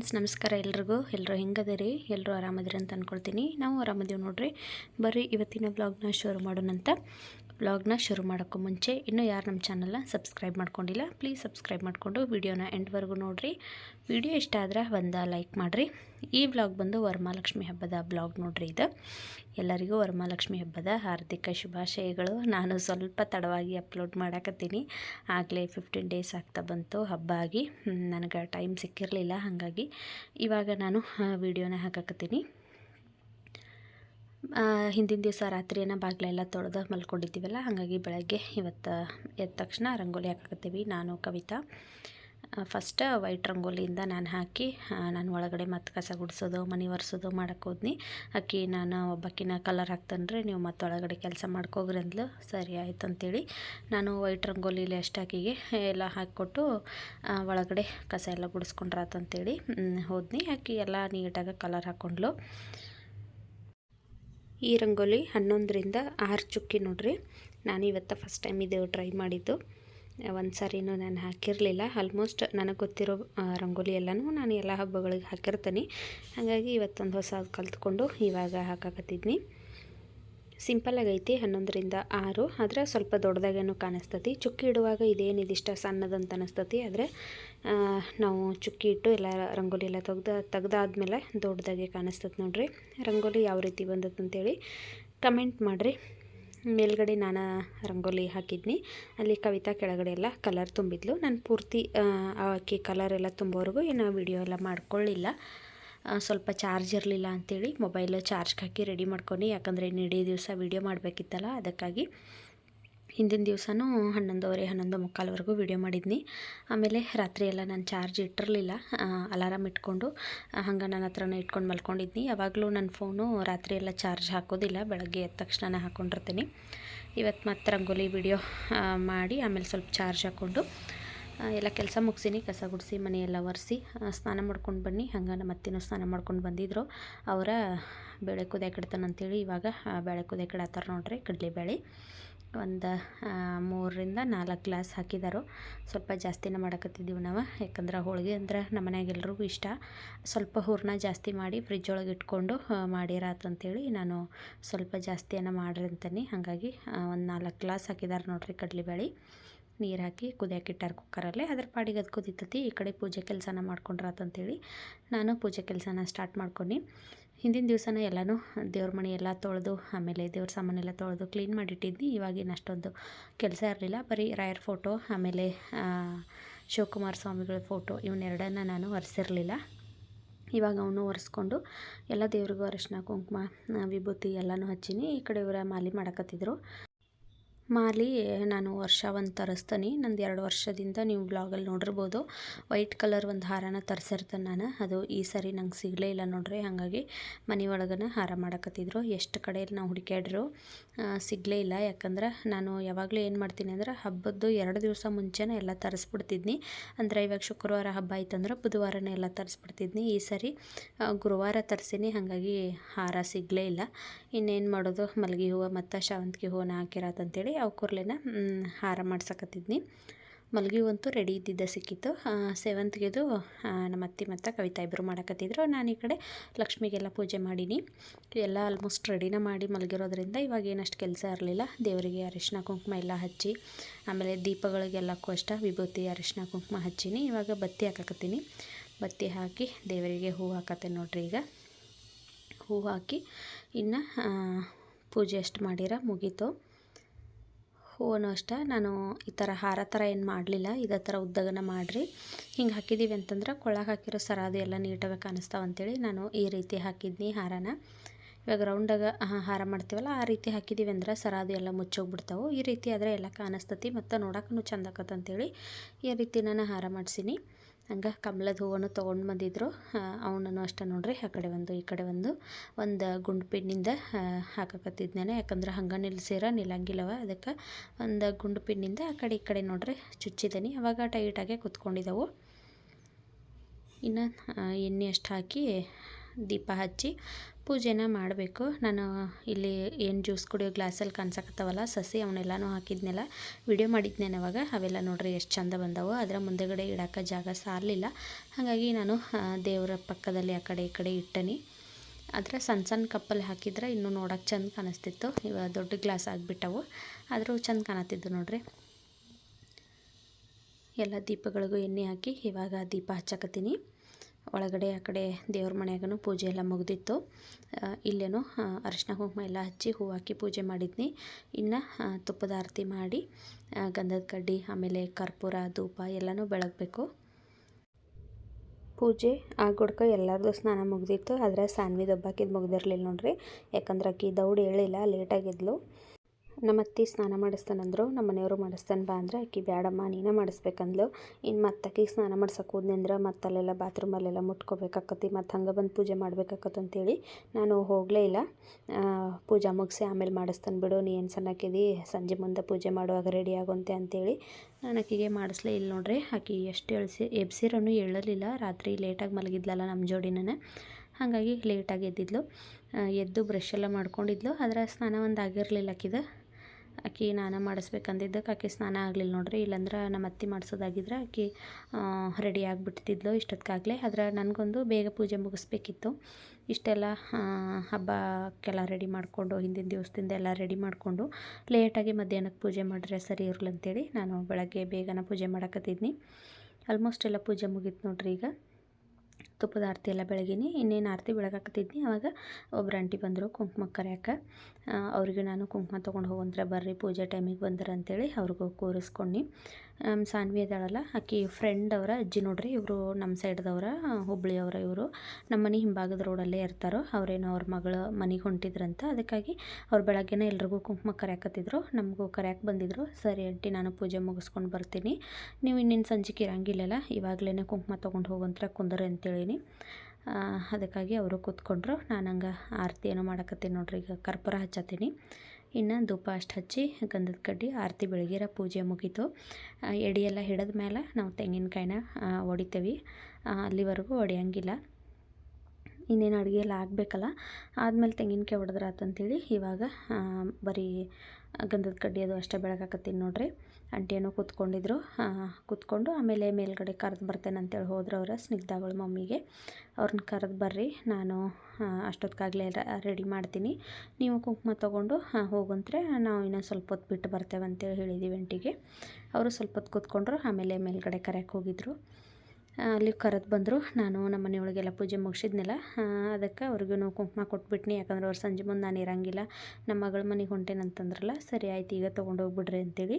Friends, ನಮಸ್ಕಾರ ಎಲ್ರಿಗೂ. ಎಲ್ಲರೂ ಹೆಂಗದಿರಿ? ಎಲ್ಲರೂ ಆರಾಮದಿರಿ ಅಂತ ಅಂದ್ಕೊಳ್ತೀನಿ ನಾವು ಆರಾಮದೀವಿ ನೋಡ್ರಿ. ಬರ್ರಿ, ಇವತ್ತಿನ ಬ್ಲಾಗ್ನ ಶುರು ಮಾಡೋಣಂತ. ಬ್ಲಾಗ್ನ ಶುರು ಮಾಡೋಕ್ಕೂ ಮುಂಚೆ ಇನ್ನೂ ಯಾರು ನಮ್ಮ ಚಾನಲ್ನ ಸಬ್ಸ್ಕ್ರೈಬ್ ಮಾಡ್ಕೊಂಡಿಲ್ಲ ಪ್ಲೀಸ್ ಸಬ್ಸ್ಕ್ರೈಬ್ ಮಾಡಿಕೊಂಡು ವೀಡಿಯೋನ ಎಂಡ್ವರೆಗೂ ನೋಡಿರಿ. ವಿಡಿಯೋ ಇಷ್ಟ ಆದ್ರೆ ಒಂದು ಲೈಕ್ ಮಾಡಿರಿ. ಈ ಬ್ಲಾಗ್ ಬಂದು ವರಮಹಾಲಕ್ಷ್ಮಿ ಹಬ್ಬದ ಬ್ಲಾಗ್ ನೋಡಿರಿ ಇದು. ಎಲ್ಲರಿಗೂ ವರಮಹಾಲಕ್ಷ್ಮಿ ಹಬ್ಬದ ಹಾರ್ದಿಕ ಶುಭಾಶಯಗಳು. ನಾನು ಸ್ವಲ್ಪ ತಡವಾಗಿ ಅಪ್ಲೋಡ್ ಮಾಡಾಕತ್ತೀನಿ. ಆಗಲೇ ಫಿಫ್ಟೀನ್ ಡೇಸ್ ಆಗ್ತಾ ಬಂತು ಹಬ್ಬ ಆಗಿ. ನನಗೆ ಟೈಮ್ ಸಿಕ್ಕಿರಲಿಲ್ಲ, ಹಾಗಾಗಿ ಇವಾಗ ನಾನು ವಿಡಿಯೋನ ಹಾಕಾಕತ್ತೀನಿ. ಹಿಂದಿನ ದಿವಸ ರಾತ್ರಿಯನ್ನು ಬಾಗಿಲೆಲ್ಲ ತೊಳೆದು ಮಲ್ಕೊಂಡಿದ್ದೀವಲ್ಲ, ಹಾಗಾಗಿ ಬೆಳಗ್ಗೆ ಇವತ್ತು ಎದ್ದ ತಕ್ಷಣ ರಂಗೋಲಿ ಹಾಕಕತ್ತೀವಿ, ನಾನು, ಕವಿತಾ. ಫಸ್ಟ್ ವೈಟ್ ರಂಗೋಲಿಯಿಂದ ನಾನು ಹಾಕಿ ನಾನು ಒಳಗಡೆ ಮತ್ತು ಕಸ ಗುಡಿಸೋದು, ಮನೆ ಒರೆಸೋದು ಮಾಡಕ್ಕೆ ಹೋದ್ನಿ. ಅಕ್ಕಿ, ನಾನು ಒಬ್ಬಕ್ಕಿನ ಕಲರ್ ಹಾಕ್ತಾನ್ರಿ, ನೀವು ಮತ್ತೆ ಒಳಗಡೆ ಕೆಲಸ ಮಾಡ್ಕೋಗ್ರಿ ಅಂದ್ಲು. ಸರಿ ಆಯ್ತು ಅಂತೇಳಿ ನಾನು ವೈಟ್ ರಂಗೋಲಿಲಿ ಅಷ್ಟಾಕಿಗೆ ಎಲ್ಲ ಹಾಕಿಕೊಟ್ಟು ಒಳಗಡೆ ಕಸ ಎಲ್ಲ ಗುಡಿಸ್ಕೊಂಡ್ರಾತಂತೇಳಿ ಹೋದ್ನಿ. ಅಕ್ಕಿ ಎಲ್ಲ ನೀಟಾಗಿ ಕಲರ್ ಹಾಕ್ಕೊಂಡ್ಲು ಈ ರಂಗೋಲಿ ಹನ್ನೊಂದರಿಂದ ಆರು ಚುಕ್ಕಿ ನೋಡ್ರಿ. ನಾನು ಇವತ್ತು ಫಸ್ಟ್ ಟೈಮ್ ಇದು ಟ್ರೈ ಮಾಡಿದ್ದು. ಒಂದು ಸಾರಿನೂ ನಾನು ಹಾಕಿರಲಿಲ್ಲ. ಆಲ್ಮೋಸ್ಟ್ ನನಗೆ ಗೊತ್ತಿರೋ ರಂಗೋಲಿ ಎಲ್ಲನೂ ನಾನು ಎಲ್ಲ ಹಬ್ಬಗಳಿಗೆ ಹಾಕಿರ್ತೀನಿ. ಹಾಗಾಗಿ ಇವತ್ತೊಂದು ಹೊಸ ಕಲ್ತ್ಕೊಂಡು ಇವಾಗ ಹಾಕಾಕತ್ತಿದ್ನಿ. ಸಿಂಪಲ್ ಆಗೈತಿ ಹನ್ನೊಂದರಿಂದ ಆರು. ಆದರೆ ಸ್ವಲ್ಪ ದೊಡ್ಡದಾಗೇನು ಕಾಣಿಸ್ತತಿ. ಚುಕ್ಕಿ ಇಡುವಾಗ ಇದೇನು ಇದಿಷ್ಟ ಸಣ್ಣದಂತ ಅನಿಸ್ತತಿ. ಆದರೆ ನಾವು ಚುಕ್ಕಿ ಇಟ್ಟು ಎಲ್ಲ ರಂಗೋಲಿ ಎಲ್ಲ ತೆಗ್ದು ತೆಗ್ದಾದ್ಮೇಲೆ ದೊಡ್ಡದಾಗಿ ಕಾಣಿಸ್ತದೆ ನೋಡಿರಿ. ರಂಗೋಲಿ ಯಾವ ರೀತಿ ಬಂದತ್ತಂತೇಳಿ ಕಮೆಂಟ್ ಮಾಡಿರಿ. ಮೇಲ್ಗಡೆ ನಾನು ರಂಗೋಲಿ ಹಾಕಿದ್ನಿ. ಅಲ್ಲಿ ಕವಿತಾ ಕೆಳಗಡೆ ಎಲ್ಲ ಕಲರ್ ತುಂಬಿದ್ಲು. ನಾನು ಪೂರ್ತಿ ಆಕೆ ಕಲರ್ ಎಲ್ಲ ತುಂಬೋವರೆಗೂ ಏನು ವಿಡಿಯೋ ಎಲ್ಲ ಮಾಡ್ಕೊಳ್ಳಿಲ್ಲ ಸ್ವಲ್ಪ ಚಾರ್ಜ್ ಇರಲಿಲ್ಲ ಅಂಥೇಳಿ ಮೊಬೈಲ್ ಚಾರ್ಜ್ಗೆ ಹಾಕಿ ರೆಡಿ ಮಾಡ್ಕೊಂಡು. ಯಾಕಂದರೆ ಇಡೀ ದಿವಸ ವೀಡಿಯೋ ಮಾಡಬೇಕಿತ್ತಲ್ಲ, ಅದಕ್ಕಾಗಿ. ಹಿಂದಿನ ದಿವಸನೂ ಹನ್ನೊಂದುವರೆ ಹನ್ನೊಂದು ಮುಕ್ಕಾಲ್ವರೆಗೂ ವೀಡಿಯೋ ಮಾಡಿದ್ನಿ. ಆಮೇಲೆ ರಾತ್ರಿ ಎಲ್ಲ ನಾನು ಚಾರ್ಜ್ ಇಟ್ಟಿರಲಿಲ್ಲ. ಅಲಾರಾಮ್ ಇಟ್ಕೊಂಡು ಹಂಗೆ ನನ್ನ ಹತ್ರನೇ ಇಟ್ಕೊಂಡು ಮಲ್ಕೊಂಡಿದ್ನಿ. ಯಾವಾಗಲೂ ನನ್ನ ಫೋನು ರಾತ್ರಿ ಎಲ್ಲ ಚಾರ್ಜ್ ಹಾಕೋದಿಲ್ಲ. ಬೆಳಗ್ಗೆ ಎದ್ದ ತಕ್ಷಣ ಹಾಕ್ಕೊಂಡಿರ್ತೀನಿ ಇವತ್ತು ಮತ್ತೆ ರಂಗೋಲಿ ವಿಡಿಯೋ ಮಾಡಿ ಆಮೇಲೆ ಸ್ವಲ್ಪ ಚಾರ್ಜ್ ಹಾಕ್ಕೊಂಡು ಎಲ್ಲ ಕೆಲಸ ಮುಗಿಸಿನಿ. ಕಸ ಗುಡಿಸಿ ಮನೆಯೆಲ್ಲ ಒರೆಸಿ ಸ್ನಾನ ಮಾಡ್ಕೊಂಡು ಬನ್ನಿ. ಹಂಗೆ ನಮ್ಮ ಅತ್ತೆನೂ ಸ್ನಾನ ಮಾಡ್ಕೊಂಡು ಬಂದಿದ್ದರು ಅವರ ಬೇಳೆ ಕುದಿಯಾಕಿಡ್ತಾನಂತೇಳಿ ಇವಾಗ ಬೇಳೆ ಕುದಿಯಾಕಿಡತ್ತಾರ ನೋಡ್ರಿ ಕಡಲೆಬೇಳೆ ಒಂದು ಮೂರರಿಂದ ನಾಲ್ಕು ಗ್ಲಾಸ್ ಹಾಕಿದಾರು. ಸ್ವಲ್ಪ ಜಾಸ್ತಿನೇ ಮಾಡಕತ್ತಿದ್ದೀವಿ ನಾವು. ಯಾಕಂದ್ರೆ ಹೋಳಿಗೆ ಅಂದ್ರೆ ನಮ್ಮ ಮನ್ಯಾಗ ಎಲ್ರಿಗೂ ಇಷ್ಟ. ಸ್ವಲ್ಪ ಹೂರಣ ಜಾಸ್ತಿ ಮಾಡಿ ಫ್ರಿಜ್ ಒಳಗೆ ಇಟ್ಕೊಂಡು ಮಾಡಿರಾತಂತೇಳಿ ನಾನು ಸ್ವಲ್ಪ ಜಾಸ್ತಿಯನ್ನು ಮಾಡ್ರಿ ಅಂತೀನಿ. ಹಾಗಾಗಿ ಒಂದು ನಾಲ್ಕು ಗ್ಲಾಸ್ ಹಾಕಿದಾರೆ ನೋಡಿರಿ ಕಡಲೆಬೇಳೆ ನೀರು ಹಾಕಿ ಕುದಿಯಾಕಿಟ್ಟಾರ ಕುಕ್ಕರಲ್ಲಿ. ಅದ್ರ ಪಾಡಿಗೆ ಅದು ಕುದಿತತಿ. ಈ ಕಡೆ ಪೂಜೆ ಕೆಲಸನ ಮಾಡ್ಕೊಂಡ್ರಾತಂತೇಳಿ ನಾನು ಪೂಜೆ ಕೆಲಸನ ಸ್ಟಾರ್ಟ್ ಮಾಡ್ಕೊಂಡು. ಹಿಂದಿನ ದಿವಸನ ಎಲ್ಲನೂ ದೇವ್ರ ಮನೆ ಎಲ್ಲ ತೊಳೆದು, ಆಮೇಲೆ ದೇವ್ರ ಸಾಮಾನೆಲ್ಲ ತೊಳೆದು ಕ್ಲೀನ್ ಮಾಡಿಟ್ಟಿದ್ನಿ. ಇವಾಗಿನ ಅಷ್ಟೊಂದು ಕೆಲಸ ಇರಲಿಲ್ಲ. ಬರೀ ರಾಯರ್ ಫೋಟೋ, ಆಮೇಲೆ ಶಿವಕುಮಾರ ಸ್ವಾಮಿಗಳ ಫೋಟೋ ಇವನ್ನೆರಡನ್ನು ನಾನು ಒರೆಸಿರಲಿಲ್ಲ. ಇವಾಗ ಅವನು ಒರೆಸ್ಕೊಂಡು ಎಲ್ಲ ದೇವ್ರಿಗೂ ಅರಿಶಿನ, ಕುಂಕುಮ, ವಿಭೂತಿ ಎಲ್ಲನೂ ಹಚ್ಚೀನಿ. ಈ ಕಡೆ ಇವರ ಮಾಲಿ ಮಾಡಕತ್ತಿದ್ರು. ಮಾಲಿ, ನಾನು ವರ್ಷ ಒಂದು ತರಿಸ್ತೀನಿ. ನಂದು ಎರಡು ವರ್ಷದಿಂದ ನೀವು ಬ್ಲಾಗಲ್ಲಿ ನೋಡಿರ್ಬೋದು. ವೈಟ್ ಕಲರ್ ಒಂದು ಹಾರನ ತರಿಸಿರ್ತೇನೆ ನಾನು. ಅದು ಈ ಸರಿ ನಂಗೆ ಸಿಗಲೇ ಇಲ್ಲ ನೋಡ್ರಿ. ಹಾಗಾಗಿ ಮನೆ ಒಳಗನ ಹಾರ ಮಾಡಕತ್ತಿದ್ರು. ಎಷ್ಟು ಕಡೆಯಲ್ಲಿ ನಾವು ಹುಡುಕ್ಯಾಡ್ರು? ಸಿಗಲೇ ಇಲ್ಲ. ಯಾಕಂದ್ರೆ ನಾನು ಯಾವಾಗಲೂ ಏನು ಮಾಡ್ತೀನಿ ಅಂದ್ರೆ ಹಬ್ಬದ್ದು ಎರಡು ದಿವಸ ಮುಂಚೆನೇ ಎಲ್ಲ ತರಿಸ್ಬಿಡ್ತಿದ್ನಿ. ಅಂದರೆ ಇವಾಗ ಶುಕ್ರವಾರ ಹಬ್ಬ ಆಯ್ತಂದ್ರೆ ಬುಧವಾರನೇ ಎಲ್ಲ ತರಿಸ್ಬಿಡ್ತಿದ್ನಿ. ಈ ಸರಿ ಗುರುವಾರ ತರಿಸೀನಿ. ಹಾಗಾಗಿ ಹಾರ ಸಿಗಲೇ ಇಲ್ಲ. ಇನ್ನೇನು ಮಾಡೋದು? ಮಲ್ಗೆ ಹೂವು ಮತ್ತು ಶಾವಂತಿಗೆ ಹೂವನ್ನ ಹಾಕಿರತ್ತಂತೇಳಿ ಅವಕೂರ್ಲೆನ ಹಾರ ಮಾಡ್ಸಕತ್ತಿದ್ನಿ. ಮಲ್ಗಿ ಅಂತೂ ರೆಡಿ ಇದ್ದಿದ್ದ ಸಿಕ್ಕಿತ್ತು. ಸೆವೆಂತ್ಗೆದು ನಮ್ಮ ಅತ್ತೆ ಮತ್ತು ಕವಿತಾ ಇಬ್ಬರು ಮಾಡಕತ್ತಿದ್ರು. ನಾನು ಈ ಕಡೆ ಲಕ್ಷ್ಮಿಗೆಲ್ಲ ಪೂಜೆ ಮಾಡೀನಿ. ಎಲ್ಲ ಆಲ್ಮೋಸ್ಟ್ ರೆಡಿನ ಮಾಡಿ ಮಲಗಿರೋದ್ರಿಂದ ಇವಾಗ ಏನಷ್ಟು ಕೆಲಸ ಇರಲಿಲ್ಲ. ದೇವರಿಗೆ ಅರಿಶಿನ ಕುಂಕುಮ ಎಲ್ಲ ಹಚ್ಚಿ, ಆಮೇಲೆ ದೀಪಗಳಿಗೆಲ್ಲಕ್ಕೂ ಅಷ್ಟ ವಿಭೂತಿ ಅರಿಶಿನ ಕುಂಕುಮ ಹಚ್ಚೀನಿ. ಇವಾಗ ಬತ್ತಿ ಹಾಕಕತ್ತೀನಿ. ಬತ್ತಿ ಹಾಕಿ ದೇವರಿಗೆ ಹೂ ಹಾಕತ್ತೆ ನೋಡ್ರಿ ಈಗ. ಹೂ ಹಾಕಿ ಇನ್ನು ಪೂಜೆ ಅಷ್ಟು ಮಾಡಿರ ಮುಗೀತು. ಹೂವನ್ನು ಅಷ್ಟೇ ನಾನು ಈ ಥರ ಹಾರ ಥರ ಏನು ಮಾಡಲಿಲ್ಲ. ಇದೇ ಥರ ಉದ್ದಗನ ಮಾಡಿರಿ. ಹಿಂಗೆ ಹಾಕಿದ್ದೀವಿ ಅಂತಂದ್ರೆ ಕೊಳಗೆ ಹಾಕಿರೋ ಸರ ಅದು ಎಲ್ಲ ನೀಟಾಗಿ ಕಾಣಿಸ್ತಾವೆ ಅಂತೇಳಿ ನಾನು ಈ ರೀತಿ ಹಾಕಿದ್ನಿ ಹಾರನ. ಇವಾಗ ರೌಂಡಾಗ ಹಾರ ಮಾಡ್ತೀವಲ್ಲ ಆ ರೀತಿ ಹಾಕಿದ್ದೀವಿ ಅಂದ್ರೆ ಸರ ಅದು ಎಲ್ಲ ಮುಚ್ಚೋಗ್ಬಿಡ್ತಾವೆ. ಈ ರೀತಿ ಆದರೆ ಎಲ್ಲ ಕಾಣಿಸ್ತತಿ ಮತ್ತು ನೋಡೋಕ್ಕೂ ಚಂದ ಆಕತ್ತಂತೇಳಿ ಈ ರೀತಿ ನಾನು ಹಾರ ಮಾಡಿಸೀನಿ. ಹಂಗೆ ಕಮಲದ ಹೂವನ್ನು ತೊಗೊಂಡು ಬಂದಿದ್ರು. ಅವನನ್ನು ಅಷ್ಟೇ ನೋಡ್ರಿ, ಆ ಕಡೆ ಒಂದು, ಈ ಕಡೆ ಒಂದು. ಒಂದು ಗುಂಡು ಪಿನ್ನಿಂದ ಹಾಕಕತ್ತಿದ್ನೇನೆ. ಯಾಕಂದ್ರೆ ಹಂಗೆ ನಿಲ್ಸಿರ, ನಿಲ್ಲಂಗಿಲ್ಲವ. ಅದಕ್ಕೆ ಒಂದು ಗುಂಡು ಪಿನ್ನಿಂದ ಆ ಕಡೆ ಈ ಕಡೆ ನೋಡ್ರಿ ಚುಚ್ಚಿದ್ದೀನಿ ಅವಾಗ ಟೈಟಾಗೆ ಕುತ್ಕೊಂಡಿದ್ದವು ಇನ್ನು ಎಣ್ಣೆ ಅಷ್ಟು ಹಾಕಿ ದೀಪ ಹಚ್ಚಿ ಪೂಜೆನ ಮಾಡಬೇಕು. ನಾನು ಇಲ್ಲಿ ಏನು ಜ್ಯೂಸ್ ಕುಡಿಯೋ ಗ್ಲಾಸಲ್ಲಿ ಕಾಣಿಸಕತ್ತವಲ್ಲ, ಸಸಿ ಅವನ್ನೆಲ್ಲನೂ ಹಾಕಿದ್ನೆಲ್ಲ. ವಿಡಿಯೋ ಮಾಡಿದ್ನೇನೆ ಅವಾಗ? ಅವೆಲ್ಲ ನೋಡ್ರಿ ಎಷ್ಟು ಚಂದ ಬಂದವು. ಅದರ ಮುಂದೆಗಡೆ ಇಡೋಕೆ ಜಾಗ ಸಾರಲಿಲ್ಲ. ಹಾಗಾಗಿ ನಾನು ದೇವರ ಪಕ್ಕದಲ್ಲಿ ಆ ಕಡೆ ಈ ಕಡೆ ಇಟ್ಟನಿ. ಆದರೆ ಸಣ್ಣ ಸಣ್ಣ ಕಪ್ಪಲ್ಲಿ ಹಾಕಿದ್ರೆ ಇನ್ನೂ ನೋಡೋಕೆ ಚಂದ ಕಾಣಿಸ್ತಿತ್ತು. ಇವಾಗ ದೊಡ್ಡ ಗ್ಲಾಸ್ ಆಗಿಬಿಟ್ಟವು. ಆದರೂ ಚಂದ ಕಾಣತ್ತಿದ್ದು ನೋಡ್ರಿ. ಎಲ್ಲ ದೀಪಗಳಿಗೂ ಎಣ್ಣೆ ಹಾಕಿ ಇವಾಗ ದೀಪ ಹಚ್ಚಕತ್ತೀನಿ. ಒಳಗಡೆ ಆ ಕಡೆ ದೇವ್ರ ಮನೆಯಾಗೂ ಪೂಜೆ ಎಲ್ಲ ಮುಗಿದಿತ್ತು. ಇಲ್ಲೇನೋ ಅರಿಶಿನ ಕುಂಕುಮ ಎಲ್ಲ ಹಚ್ಚಿ ಹೂ ಹಾಕಿ ಪೂಜೆ ಮಾಡಿದ್ನಿ. ಇನ್ನು ತುಪ್ಪದ ಆರತಿ ಮಾಡಿ ಗಂಧದ ಕಡ್ಡಿ, ಆಮೇಲೆ ಕರ್ಪೂರ, ಧೂಪ ಎಲ್ಲನೂ ಬೆಳಗಬೇಕು. ಪೂಜೆ ಆ ಗುಡ್ಕ ಎಲ್ಲರದು ಸ್ನಾನ ಮುಗಿದಿತ್ತು. ಆದರೆ, ಸಾನ್ವಿ ದಬ್ಬಾಕಿದ್ದು ಮುಗ್ದಿರಲಿಲ್ಲ ನೋಡ್ರಿ. ಯಾಕಂದ್ರೆ ಆಕಿ ದೌಡ್ ಹೇಳಿಲ್ಲ ಲೇಟಾಗಿದ್ಲು ನಮ್ಮ ಸ್ನಾನ ಮಾಡಿಸ್ತಾನಂದ್ರು ನಮ್ಮ ಮನೆಯವರು ಮಾಡಿಸ್ತಾನೆ ಬಾ ಅಂದ್ರೆ ಆಕಿ ಬ್ಯಾಡಮ್ಮ, ನೀನೇ ಮಾಡಿಸ್ಬೇಕಂದ್ಲು. ಇನ್ನು ಮತ್ತೆ ಆಕಿಗೆ ಸ್ನಾನ ಮಾಡ್ಸಕ್ಕೆ ಹೋದ್ನಂದ್ರೆ ಮತ್ತೆ ಅಲ್ಲೆಲ್ಲ ಬಾತ್ರೂಮಲ್ಲೆಲ್ಲ ಮುಟ್ಕೋಬೇಕಾಕತಿ ಮತ್ತು ಹಂಗೆ ಬಂದು ಪೂಜೆ ಮಾಡ್ಬೇಕಾಕತ್ತು ಅಂತೇಳಿ ನಾನು ಹೋಗಲೇ ಇಲ್ಲ. ಪೂಜೆ ಮುಗಿಸಿ ಆಮೇಲೆ ಮಾಡಿಸ್ತಾನೆ ಬಿಡು, ನೀ ಏನು ಸಣ್ಣಕ್ಕಿದಿ, ಸಂಜೆ ಮುಂದೆ ಪೂಜೆ ಮಾಡುವಾಗ ರೆಡಿ ಆಗುವಂತೆ ಅಂತೇಳಿ ನಾನು ಆಕಿಗೆ ಮಾಡಿಸ್ಲೇ ಇಲ್ಲ ನೋಡ್ರಿ. ಆಕಿ ಎಷ್ಟು ಎಳ್ಸಿ, ಎಬ್ಸಿರೋನು ಹೇಳಲಿಲ್ಲ ರಾತ್ರಿ ಲೇಟಾಗಿ ಮಲಗಿದ್ಲಲ್ಲ ನಮ್ಮ ಜೋಡಿನೇ ಹಾಗಾಗಿ ಲೇಟಾಗಿ ಎದ್ದಿದ್ಲು. ಎದ್ದು ಬ್ರಷ್ ಎಲ್ಲ ಮಾಡ್ಕೊಂಡಿದ್ಲು. ಆದರೆ ಸ್ನಾನ ಒಂದು ಆಗಿರಲಿಲ್ಲ ಆಕಿದ ಆಕಿ ಸ್ನಾನ ಮಾಡಿಸ್ಬೇಕಂದಿದ್ದಕ್ಕೆ ಆಕೆ ಸ್ನಾನ ಆಗಲಿಲ್ಲ ನೋಡ್ರಿ, ಇಲ್ಲಾಂದ್ರೆ ನಮ್ಮ ಅತ್ತೆ ಮಾಡಿಸೋದಾಗಿದ್ರೆ ಆಕೆ ರೆಡಿ ಆಗಿಬಿಡ್ತಿದ್ಲು ಇಷ್ಟೊತ್ತಿಗಾಗಲೇ ಆದ್ರೆ ನನಗೊಂದು ಬೇಗ ಪೂಜೆ ಮುಗಿಸ್ಬೇಕಿತ್ತು. ಇಷ್ಟೆಲ್ಲ ಹಬ್ಬಕ್ಕೆಲ್ಲ ರೆಡಿ ಮಾಡಿಕೊಂಡು, ಹಿಂದಿನ ದಿವಸದಿಂದ ಎಲ್ಲ ರೆಡಿ ಮಾಡಿಕೊಂಡು ಲೇಟಾಗಿ ಮಧ್ಯಾಹ್ನಕ್ಕೆ ಪೂಜೆ ಮಾಡಿದ್ರೆ ಸರಿ ಇರಲ್ಲ ಅಂತೇಳಿ ನಾನು ಬೆಳಗ್ಗೆ ಬೇಗನೆ ಪೂಜೆ ಮಾಡಕತ್ತಿದ್ನಿ. ಆಲ್ಮೋಸ್ಟ್ ಎಲ್ಲ ಪೂಜೆ ಮುಗೀತು ನೋಡ್ರಿ ಈಗ. ತುಪ್ಪದ ಆರತಿ ಎಲ್ಲ ಬೆಳಗಿನಿ. ಇನ್ನೇನು ಆರತಿ ಬೆಳಗಾಕತ್ತಿದ್ನಿ ಅವಾಗ ಒಬ್ರು ಆಂಟಿ ಬಂದರು ಕುಂಕುಮ ಕರ್ಯಾಕ. ಅವ್ರಿಗೆ ನಾನು ಕುಂಕುಮ ತೊಗೊಂಡು ಹೋಗಂದ್ರೆ ಬರ್ರಿ, ಪೂಜೆ ಟೈಮಿಗೆ ಬಂದ್ರೆ ಅಂತೇಳಿ ಅವ್ರಿಗೂ ಕೂರಿಸ್ಕೊಂಡು ನಮ್ಮ ಸಾನ್ವಿ ಇದ್ದಾಳಲ್ಲ ಆಕಿ ಫ್ರೆಂಡ್ ಅವರ, ಅಜ್ಜಿ ನೋಡ್ರಿ, ಇವರು ನಮ್ಮ ಸೈಡ್ದವ್ರ ಹುಬ್ಳಿಯವ್ರ ಇವರು. ನಮ್ಮ ಮನೆ ಹಿಂಭಾಗದ ರೋಡಲ್ಲೇ ಇರ್ತಾರೋ, ಅವ್ರೇನೋ ಅವ್ರ ಮಗಳ ಮನೆಗೆ ಹೊಂಟಿದ್ರಂತ. ಅದಕ್ಕಾಗಿ ಅವ್ರು ಬೆಳಗ್ಗೆನೇ ಎಲ್ರಿಗೂ ಕುಂಕುಮ ಕರೆಯಕತ್ತಿದ್ರು, ನಮಗೂ ಕರೆಯಕ್ಕೆ ಬಂದಿದ್ರು. ಸರಿ ಅಂಟಿ ನಾನು ಪೂಜೆ ಮುಗಿಸ್ಕೊಂಡು ಬರ್ತೀನಿ. ನೀವು ಇನ್ನೇನು ಸಂಜೆಗೆ ಇರಂಗಿಲ್ಲಲ್ಲ ಇವಾಗಲೇ ಕುಂಕುಮ ತೊಗೊಂಡು ಹೋಗಂತ್ರ ಕುಂದರು ಅಂತೇಳೀನಿ. ಅದಕ್ಕಾಗಿ ಅವರು ಕೂತ್ಕೊಂಡ್ರು. ನಾನು ಹಂಗೆ ಆರತಿ ಏನೋ ಮಾಡಕತ್ತೀನಿ ನೋಡ್ರಿ, ಈಗ ಕರ್ಪೂರ ಹಚ್ಚತ್ತೀನಿ. ಇನ್ನು ಧೂಪ ಅಷ್ಟು ಹಚ್ಚಿ ಗಂಧದ ಕಡ್ಡಿ, ಆರತಿ ಬೆಳಗಿರ ಪೂಜೆ ಮುಗೀತು. ಎಡೆಯೆಲ್ಲ ಹಿಡಿದ ಮೇಲೆ ನಾವು ತೆಂಗಿನಕಾಯಿನ ಹೊಡಿತೇವೆ ಅಲ್ಲಿವರೆಗೂ ಹೊಡೆಯಂಗಿಲ್ಲ ಇನ್ನೇನು ಅಡುಗೆ ಎಲ್ಲ ಆಗಬೇಕಲ್ಲ? ಆದಮೇಲೆ ತೆಂಗಿನಕಾಯಿ ಹೊಡೆದ್ರಾತಂತೇಳಿ ಇವಾಗ ಬರೀ ಗಂಧದ ಕಡ್ಡಿ ಅದು ಅಷ್ಟೇ ಬೆಳಗಾಕತ್ತೀನಿ ನೋಡ್ರಿ. ಆಂಟಿಯೇನೋ ಕೂತ್ಕೊಂಡಿದ್ರು. ಕೂತ್ಕೊಂಡು ಆಮೇಲೆ ಮೇಲ್ಗಡೆ ಕರೆದು ಬರ್ತೇನೆ ಅಂತೇಳಿ ಹೋದ್ರು ಅವರ, ಸ್ನಿಗ್ಧಗಳು ಮಮ್ಮಿಗೆ. ಅವ್ರನ್ನ ಕರೆದು ಬರ್ರಿ, ನಾನು ಅಷ್ಟೊತ್ತಿಗಾಗಲೇ ರೆಡಿ ಮಾಡ್ತೀನಿ. ನೀವು ಕುಂಕುಮ ತೊಗೊಂಡು ಹೋಗಂತ್ರೆ ನಾವು ಇನ್ನೊಂದು ಸ್ವಲ್ಪ ಹೊತ್ತು ಬಿಟ್ಟು ಬರ್ತೇವೆ ಅಂತೇಳಿ ಹೇಳಿದ್ದೀವಿ ಆಂಟಿಗೆ. ಅವರು ಸ್ವಲ್ಪ ಹೊತ್ತು ಕೂತ್ಕೊಂಡ್ರು, ಆಮೇಲೆ ಮೇಲ್ಗಡೆ ಕರೆಯಕ್ಕೆ ಹೋಗಿದ್ರು. ಅಲ್ಲಿ ಕರೆದು ಬಂದರು. ನಾನು ನಮ್ಮ ಮನೆಯೊಳಗೆಲ್ಲ ಪೂಜೆ ಮುಗಿಸಿದ್ನಲ್ಲ ಅದಕ್ಕೆ ಅವ್ರಿಗೂ ಕುಂಕುಮ ಕೊಟ್ಬಿಟ್ನಿ. ಯಾಕಂದ್ರೆ ಅವ್ರು ಸಂಜೆ ಮುಂದೆ ನಾನು ಇರಂಗಿಲ್ಲ. ನಮ್ಮ ಮಗಳ ಮನೆಗೆ ಹೊಂಟೇನಂತಂದ್ರಲ್ಲ ಸರಿ ಆಯ್ತು, ಈಗ ತೊಗೊಂಡು ಹೋಗ್ಬಿಡ್ರಿ ಅಂತೇಳಿ.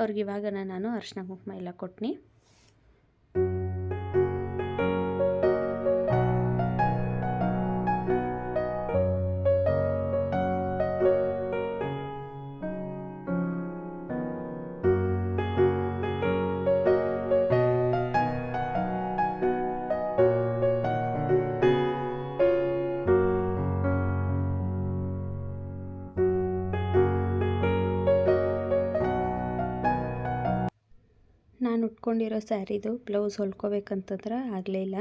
ಅವ್ರಿಗೆ ಇವಾಗ ನಾನು ಅರ್ಶಿನ ಕುಂಕುಮ ಎಲ್ಲ ಕೊಟ್ನಿ. ಉಟ್ಕೊಂಡಿರೋ ಸ್ಯಾರಿದು ಬ್ಲೌಸ್ ಹೊಲ್ಕೋಬೇಕಂತಂದ್ರೆ ಆಗಲೇ ಇಲ್ಲ.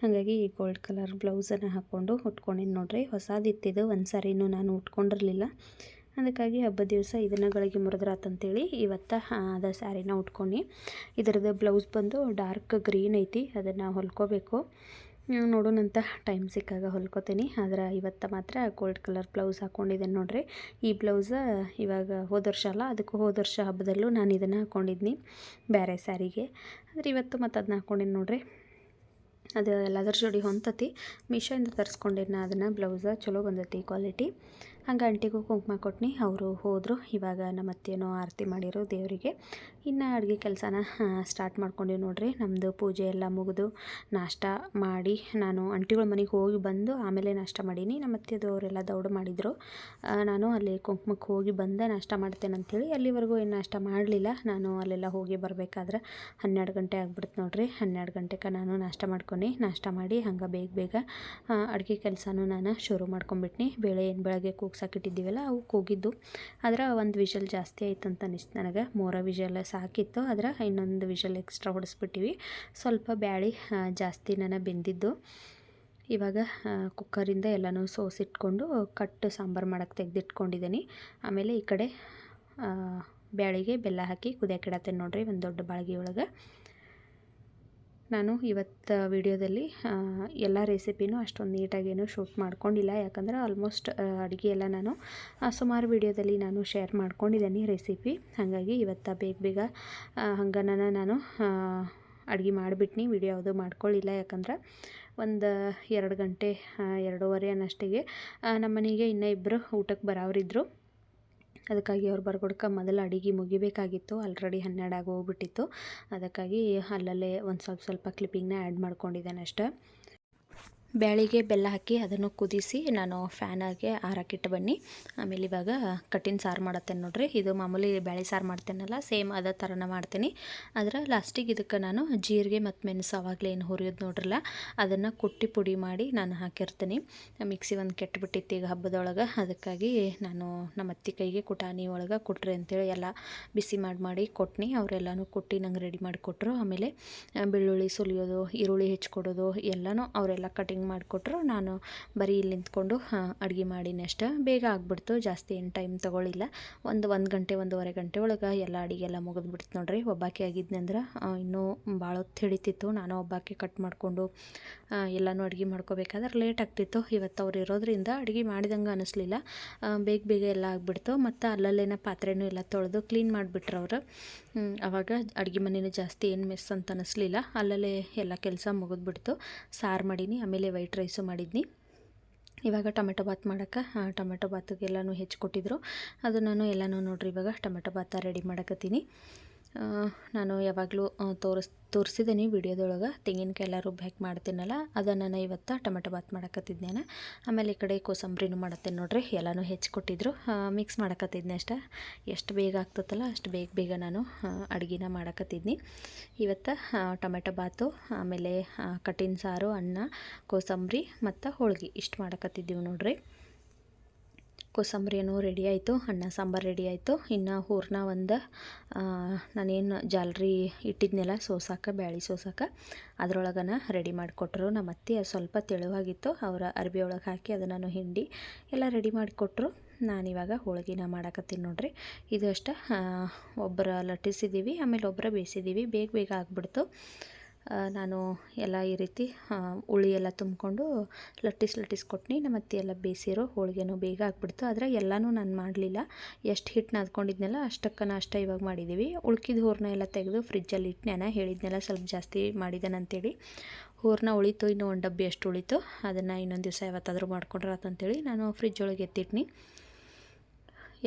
ಹಾಗಾಗಿ ಈ ಗೋಲ್ಡ್ ಕಲರ್ ಬ್ಲೌಸನ್ನು ಹಾಕ್ಕೊಂಡು ಉಟ್ಕೊಂಡಿದ್ದು ನೋಡಿರಿ. ಹೊಸದಿತ್ತಿದ್ದು ಒಂದು ಸಾರಿನೂ ನಾನು ಉಟ್ಕೊಂಡಿರಲಿಲ್ಲ. ಅದಕ್ಕಾಗಿ ಹಬ್ಬದ ದಿವಸ ಇದನ್ನು ಗಳಿಗೆ ಮುರಿದ್ರಾತಂತೇಳಿ ಇವತ್ತು ಅದ ಸ್ಯಾರಿನ ಉಟ್ಕೊಂಡು ಇದರದ್ದು ಬ್ಲೌಸ್ ಬಂದು ಡಾರ್ಕ್ ಗ್ರೀನ್ ಐತಿ, ಅದನ್ನು ಹೊಲ್ಕೋಬೇಕು. ನೋಡೋಣಂತ ಟೈಮ್ ಸಿಕ್ಕಾಗ ಹೊಲ್ಕೋತೀನಿ. ಆದ್ರೆ ಇವತ್ತು ಮಾತ್ರ ಗೋಲ್ಡ್ ಕಲರ್ ಬ್ಲೌಸ್ ಹಾಕ್ಕೊಂಡಿದ್ದೇನೆ ನೋಡ್ರಿ. ಈ ಬ್ಲೌಸ ಇವಾಗ ಹೋದ ವರ್ಷ ಅಲ್ಲ, ಅದಕ್ಕೂ ಹೋದ ವರ್ಷ ಹಬ್ಬದಲ್ಲೂ ನಾನು ಇದನ್ನು ಹಾಕ್ಕೊಂಡಿದ್ನಿ ಬೇರೆ ಸ್ಯಾರಿಗೆ. ಆದರೆ ಇವತ್ತು ಮತ್ತು ಅದನ್ನ ಹಾಕ್ಕೊಂಡಿನಿ ನೋಡ್ರಿ. ಅದು ಎಲ್ಲದರ ಜೋಡಿ ಹೊಂತತಿ. ಮೀಶೋಯಿಂದ ತರಿಸ್ಕೊಂಡಿನ ಅದನ್ನು ಬ್ಲೌಸ ಚಲೋ ಬಂದೈತಿ ಕ್ವಾಲಿಟಿ ಹಂಗೆ ಆಂಟಿಗೂ ಕುಂಕುಮ ಕೊಟ್ನಿ. ಅವರು ಹೋದರು. ಇವಾಗ ನಮ್ಮ ಅತ್ತೇನೋ ಆರತಿ ಮಾಡಿರೋ ದೇವರಿಗೆ. ಇನ್ನು ಅಡುಗೆ ಕೆಲಸನ ಸ್ಟಾರ್ಟ್ ಮಾಡ್ಕೊಂಡಿವಿ ನೋಡಿರಿ. ನಮ್ಮದು ಪೂಜೆ ಎಲ್ಲ ಮುಗಿದು ನಾಷ್ಟ ಮಾಡಿ ನಾನು ಅಂಟಿಗಳ ಮನೆಗೆ ಹೋಗಿ ಬಂದು ಆಮೇಲೆ ನಾಷ್ಟ ಮಾಡೀನಿ. ನಮ್ಮ ಅತ್ತೆದು ಅವರೆಲ್ಲ ದೌಡು ಮಾಡಿದರು. ನಾನು ಅಲ್ಲಿ ಕುಂಕುಮಕ್ಕೆ ಹೋಗಿ ಬಂದೆ, ನಾಷ್ಟ ಮಾಡ್ತೇನೆ ಅಂಥೇಳಿ ಅಲ್ಲಿವರೆಗೂ ಏನು ನಾಷ್ಟ ಮಾಡಲಿಲ್ಲ. ನಾನು ಅಲ್ಲೆಲ್ಲ ಹೋಗಿ ಬರಬೇಕಾದ್ರೆ ಹನ್ನೆರಡು ಗಂಟೆ ಆಗ್ಬಿಡ್ತು ನೋಡಿರಿ. ಹನ್ನೆರಡು ಗಂಟೆಗೆ ನಾನು ನಾಷ್ಟ ಮಾಡ್ಕೊಂಡು. ನಾಷ್ಟ ಮಾಡಿ ಹಂಗೆ ಬೇಗ ಬೇಗ ಅಡುಗೆ ಕೆಲಸನೂ ನಾನು ಶುರು ಮಾಡ್ಕೊಂಬಿಟ್ನಿ. ಬೇಳೆ ಏನು ಬೆಳಗ್ಗೆ ಕೂಗ್ಸಾಕಿಟ್ಟಿದ್ದೀವಲ್ಲ ಅವು ಕೂಗಿದ್ದು ಆದ್ರೆ ಒಂದು ವಿಷಲ್ ಜಾಸ್ತಿ ಆಯ್ತು ಅಂತ ಅನಿಸ್ತು ನನಗೆ. ಮೂರ ವಿಷಲ್ ಸಾಕಿತ್ತು, ಆದ್ರೆ ಇನ್ನೊಂದು ವಿಷಲ್ ಎಕ್ಸ್ಟ್ರಾ ಹೊಡೆಸ್ಬಿಟ್ಟಿವಿ. ಸ್ವಲ್ಪ ಬ್ಯಾಳಿ ಜಾಸ್ತಿ ನಾನು ಬೆಂದಿದ್ದು. ಇವಾಗ ಕುಕ್ಕರಿಂದ ಎಲ್ಲನೂ ಸೋಸಿಟ್ಕೊಂಡು ಕಟ್ಟು ಸಾಂಬಾರು ಮಾಡೋಕ್ಕೆ ತೆಗೆದಿಟ್ಕೊಂಡಿದ್ದೀನಿ ಆಮೇಲೆ ಈ ಕಡೆ ಬ್ಯಾಳಿಗೆ ಬೆಲ್ಲ ಹಾಕಿ ಕುದಿಯೋಕಿಡತ್ತೇನೆ ನೋಡಿರಿ, ಒಂದು ದೊಡ್ಡ ಬಾಳ್ಗೆ ಒಳಗೆ. ನಾನು ಇವತ್ತು ವಿಡಿಯೋದಲ್ಲಿ ಎಲ್ಲ ರೆಸಿಪಿನೂ ಅಷ್ಟೊಂದು ನೀಟಾಗೇನು ಶೂಟ್ ಮಾಡ್ಕೊಂಡಿಲ್ಲ. ಯಾಕಂದ್ರೆ ಆಲ್ಮೋಸ್ಟ್ ಅಡುಗೆ ಎಲ್ಲ ನಾನು ಸುಮಾರು ವಿಡಿಯೋದಲ್ಲಿ ನಾನು ಶೇರ್ ಮಾಡ್ಕೊಂಡಿದ್ದೀನಿ ರೆಸಿಪಿ. ಹಾಗಾಗಿ ಇವತ್ತು ಬೇಗ ಬೇಗ ಹಂಗನ ನಾನು ಅಡುಗೆ ಮಾಡಿಬಿಟ್ನಿ. ವಿಡಿಯೋ ಯಾವುದು ಮಾಡ್ಕೊಳ್ಳಿಲ್ಲ ಯಾಕಂದ್ರೆ ಒಂದು ಎರಡು ಗಂಟೆ ಎರಡೂವರೆ ಅನ್ನಷ್ಟಿಗೆ ನಮ್ಮನೆಗೆ ಇನ್ನೂ ಇಬ್ಬರು ಊಟಕ್ಕೆ ಬರೋರಿದ್ದರು ಅದಕ್ಕಾಗಿ ಅವ್ರು ಬರ್ಕೊಡ್ಕ ಮೊದಲು ಅಡುಗೆ ಮುಗಿಬೇಕಾಗಿತ್ತು. ಆಲ್ರೆಡಿ ಹನ್ನೆರಡು ಆಗಿ ಅದಕ್ಕಾಗಿ ಅಲ್ಲಲ್ಲೇ ಒಂದು ಸ್ವಲ್ಪ ಸ್ವಲ್ಪ ಕ್ಲಿಪ್ಪಿಂಗ್ನ ಆ್ಯಡ್ ಮಾಡ್ಕೊಂಡಿದ್ದಾನೆ ಅಷ್ಟೇ ಬ್ಯಾಳಿಗೆ ಬೆಲ್ಲ ಹಾಕಿ ಅದನ್ನು ಕುದಿಸಿ ನಾನು ಫ್ಯಾನಾಗೆ ಆರಾಕಿಟ್ಟು ಬನ್ನಿ. ಆಮೇಲೆ ಇವಾಗ ಕಟ್ಟಿನ ಸಾರು ಮಾಡತ್ತೇನೆ ನೋಡ್ರಿ. ಇದು ಮಾಮೂಲಿ ಬ್ಯಾಳಿ ಸಾರು ಮಾಡ್ತೇನಲ್ಲ ಸೇಮ್ ಅದೇ ಥರನ ಮಾಡ್ತೀನಿ. ಆದರೆ ಲಾಸ್ಟಿಗೆ ಇದಕ್ಕೆ ನಾನು ಜೀರಿಗೆ ಮತ್ತು ಮೆಣಸು ಆವಾಗಲೇ ಏನು ಹುರಿಯೋದು ನೋಡ್ರಲ್ಲ, ಅದನ್ನು ಕುಟ್ಟಿ ಪುಡಿ ಮಾಡಿ ನಾನು ಹಾಕಿರ್ತೀನಿ. ಮಿಕ್ಸಿ ಒಂದು ಕೆಟ್ಟುಬಿಟ್ಟಿತ್ತು ಈಗ ಹಬ್ಬದೊಳಗೆ, ಅದಕ್ಕಾಗಿ ನಾನು ನಮ್ಮ ಅತ್ತಿ ಕೈಗೆ ಕುಟಾನಿ ಒಳಗೆ ಕೊಟ್ರಿ ಅಂತೇಳಿ ಎಲ್ಲ ಬಿಸಿ ಮಾಡಿ ಮಾಡಿ ಕೊಟ್ನಿ. ಅವರೆಲ್ಲನೂ ಕುಟ್ಟಿ ನಂಗೆ ರೆಡಿ ಮಾಡಿ ಕೊಟ್ಟರು ಆಮೇಲೆ ಬೆಳ್ಳುಳ್ಳಿ ಸುಲಿಯೋದು, ಈರುಳ್ಳಿ ಹೆಚ್ಚಿಕೊಡೋದು ಎಲ್ಲನೂ ಅವರೆಲ್ಲ ಕಟಿಂಗ್ ಮಾಡಿಕೊಟ್ರು ನಾನು ಬರೀ ಇಲ್ಲಿ ನಿಂತ್ಕೊಂಡು ಅಡುಗೆ ಮಾಡೀನಿ ಅಷ್ಟೇ. ಬೇಗ ಆಗಿಬಿಡ್ತು, ಜಾಸ್ತಿ ಏನು ಟೈಮ್ ತೊಗೊಳಿಲ್ಲ. ಒಂದು ಒಂದು ಗಂಟೆ, ಒಂದೂವರೆ ಗಂಟೆ ಒಳಗೆ ಎಲ್ಲ ಅಡುಗೆ ಎಲ್ಲ ಮುಗಿದ್ಬಿಡ್ತು ನೋಡ್ರಿ. ಒಬ್ಬಾಕಿ ಆಗಿದ್ನಿ ಅಂದ್ರೆ ಇನ್ನೂ ಭಾಳ ಹೊತ್ತು ಹಿಡಿತಿತ್ತು. ನಾನು ಒಬ್ಬಾಕಿ ಕಟ್ ಮಾಡಿಕೊಂಡು ಎಲ್ಲನೂ ಅಡುಗೆ ಮಾಡ್ಕೋಬೇಕಾದ್ರೆ ಲೇಟ್ ಆಗ್ತಿತ್ತು. ಇವತ್ತು ಅವ್ರು ಇರೋದ್ರಿಂದ ಅಡುಗೆ ಮಾಡಿದಂಗೆ ಅನಿಸ್ಲಿಲ್ಲ. ಬೇಗ ಬೇಗ ಎಲ್ಲ ಆಗಿಬಿಡ್ತು. ಮತ್ತು ಅಲ್ಲಲ್ಲೇನ ಪಾತ್ರೆನೂ ಎಲ್ಲ ತೊಳೆದು ಕ್ಲೀನ್ ಮಾಡಿಬಿಟ್ರು ಅವರು. ಆವಾಗ ಅಡುಗೆ ಮನೇನ ಜಾಸ್ತಿ ಏನು ಮೆಸ್ ಅಂತ ಅನ್ನಿಸ್ಲಿಲ್ಲ ಅಲ್ಲಲ್ಲೇ ಎಲ್ಲ ಕೆಲಸ ಮುಗಿದ್ಬಿಡ್ತು. ಸಾರು ಮಾಡೀನಿ, ಆಮೇಲೆ ವೈಟ್ ರೈಸು ಮಾಡಿದ್ನಿ. ಇವಾಗ ಟೊಮೆಟೊ ಬಾತ್ ಮಾಡೋಕ್ಕೆ ಟೊಮೆಟೊ ಬಾತಿಗೆಲ್ಲನೂ ಹೆಚ್ಚಿಕೊಟ್ಟಿದ್ರು ಅದು ನಾನು ಎಲ್ಲನೂ ನೋಡಿರಿ ಇವಾಗ ಟೊಮೆಟೊ ಭಾತ ರೆಡಿ ಮಾಡಕತ್ತೀನಿ. ನಾನು ಯಾವಾಗಲೂ ತೋರಿಸ್ ತೋರಿಸಿದ್ದೀನಿ ವಿಡಿಯೋದೊಳಗೆ. ತೆಂಗಿನಕಾಯಿ ಎಲ್ಲ ರುಬ್ಬಿ ಹಾಕಿ ಮಾಡ್ತೀನಲ್ಲ, ಅದನ್ನು ನಾನು ಇವತ್ತು ಟೊಮೆಟೊ ಬಾತ್ ಮಾಡಕತ್ತಿದ್ದೇನೆ. ಆಮೇಲೆ ಈ ಕಡೆ ಕೋಸಂಬರಿನೂ ಮಾಡತ್ತೇನೆ ನೋಡ್ರಿ, ಎಲ್ಲನೂ ಹೆಚ್ಚಿಕೊಟ್ಟಿದ್ರು ಮಿಕ್ಸ್ ಮಾಡಕತ್ತಿದ್ನಿ ಅಷ್ಟೆ. ಎಷ್ಟು ಬೇಗ ಆಗ್ತತ್ತಲ್ಲ, ಅಷ್ಟು ಬೇಗ ಬೇಗ ನಾನು ಅಡುಗೆನ ಮಾಡಕತ್ತಿದ್ನಿ. ಇವತ್ತು ಟೊಮೆಟೊ ಬಾತು, ಆಮೇಲೆ ಕಟ್ಟಿನ ಸಾರು, ಅನ್ನ, ಕೋಸಂಬರಿ ಮತ್ತು ಹೋಳ್ಗೆ ಇಷ್ಟು ಮಾಡಕತ್ತಿದ್ದೀವಿ ನೋಡ್ರಿ. ಕೋಸಂಬರಿನೂ ರೆಡಿ ಆಯಿತು ಅನ್ನ ಸಾಂಬಾರು ರೆಡಿ ಆಯಿತು. ಇನ್ನು ಹೂರ್ನ ಒಂದು ನಾನೇನು ಜಾಲ್ರಿ ಇಟ್ಟಿದ್ನೆಲ್ಲ, ಸೋಸಾಕ, ಬ್ಯಾಳಿ ಸೋಸಾಕ, ಅದರೊಳಗನ ರೆಡಿ ಮಾಡಿಕೊಟ್ರು. ನಮ್ಮ ಅತ್ತೆ ಸ್ವಲ್ಪ ತೆಳುವಾಗಿತ್ತು, ಅವರ ಅರ್ಬಿ ಒಳಗೆ ಹಾಕಿ ಅದನ್ನು ಹಿಂಡಿ ಎಲ್ಲ ರೆಡಿ ಮಾಡಿಕೊಟ್ರು. ನಾನಿವಾಗ ಹೋಳಿಗೆನ ಮಾಡಕತ್ತೀನಿ ನೋಡ್ರಿ. ಇದು ಅಷ್ಟೇ ಒಬ್ಬರ ಲಟ್ಟಿಸಿದ್ದೀವಿ ಆಮೇಲೆ ಒಬ್ಬರ ಬೇಯಿಸಿದ್ದೀವಿ ಬೇಗ ಬೇಗ ಆಗಿಬಿಡ್ತು. ನಾನು ಎಲ್ಲ ಈ ರೀತಿ ಹುಳಿ ಎಲ್ಲ ತುಂಬಿಕೊಂಡು ಲಟ್ಟಿಸ್ ಲಟ್ಟಿಸ್ ನಮ್ಮ ಅತ್ತೆ ಎಲ್ಲ ಬೇಯಿಸಿರೋ ಹೋಳಿಗೆನೂ ಬೇಗ ಆಗಿಬಿಡ್ತು. ಆದರೆ ಎಲ್ಲನೂ ನಾನು ಮಾಡಲಿಲ್ಲ. ಎಷ್ಟು ಹಿಟ್ಟು ನಾದ್ಕೊಂಡಿದ್ನೆಲ್ಲ, ಅಷ್ಟಕ್ಕನ ಅಷ್ಟ ಇವಾಗ ಮಾಡಿದ್ದೀವಿ ಉಳ್ಕಿದ ಹೂರ್ಣ ಎಲ್ಲ ತೆಗೆದು ಫ್ರಿಜ್ಜಲ್ಲಿ ಇಟ್ಟನೇನ ಹೇಳಿದ್ನೆಲ್ಲ ಸ್ವಲ್ಪ ಜಾಸ್ತಿ ಮಾಡಿದ್ದಾನಂತೇಳಿ ಹೂರ್ಣ ಉಳಿತು, ಇನ್ನೂ ಒಂದು ಡಬ್ಬಿ ಅಷ್ಟು ಉಳಿತು. ಅದನ್ನು ಇನ್ನೊಂದು ದಿವಸ ಯಾವತ್ತಾದರೂ ಮಾಡ್ಕೊಂಡ್ರೆ ಅಂತೇಳಿ ನಾನು ಫ್ರಿಜ್ ಒಳಗೆ ಎತ್ತಿಟ್ನಿ.